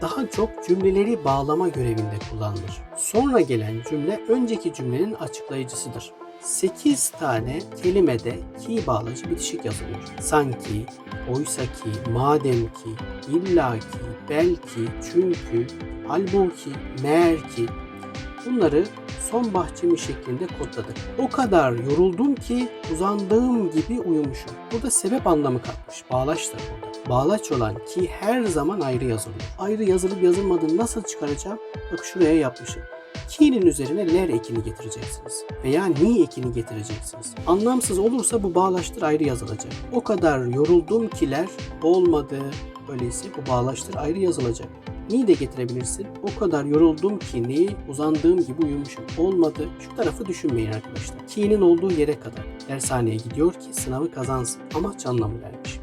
daha çok cümleleri bağlama görevinde kullanılır. Sonra gelen cümle önceki cümlenin açıklayıcısıdır. 8 tane kelimede ki bağlacı bitişik yazılıyor. Sanki, oysa ki, madem ki, illaki, belki, çünkü, halbuki, meğer ki bunları son bahçemi şeklinde kodladık. O kadar yoruldum ki uzandığım gibi uyumuşum. Burada sebep anlamı katmış. Bağlaçtır burada. Bağlaç olan ki her zaman ayrı yazılıyor. Ayrı yazılıp yazılmadığını nasıl çıkaracağım? Bak şuraya yapmışım. Ki'nin üzerine ler ekini getireceksiniz. Veya ni ekini getireceksiniz. Anlamsız olursa bu bağlaçtır ayrı yazılacak. O kadar yoruldum kiler olmadı. Öyleyse bu bağlaçtır ayrı yazılacak. Ni de getirebilirsin. O kadar yoruldum ki ni uzandığım gibi uyumuşum. Olmadı. Şu tarafı düşünmeyin arkadaşlar. Ki'nin olduğu yere kadar. Dershaneye gidiyor ki sınavı kazansın. Amaç anlamı vermiş.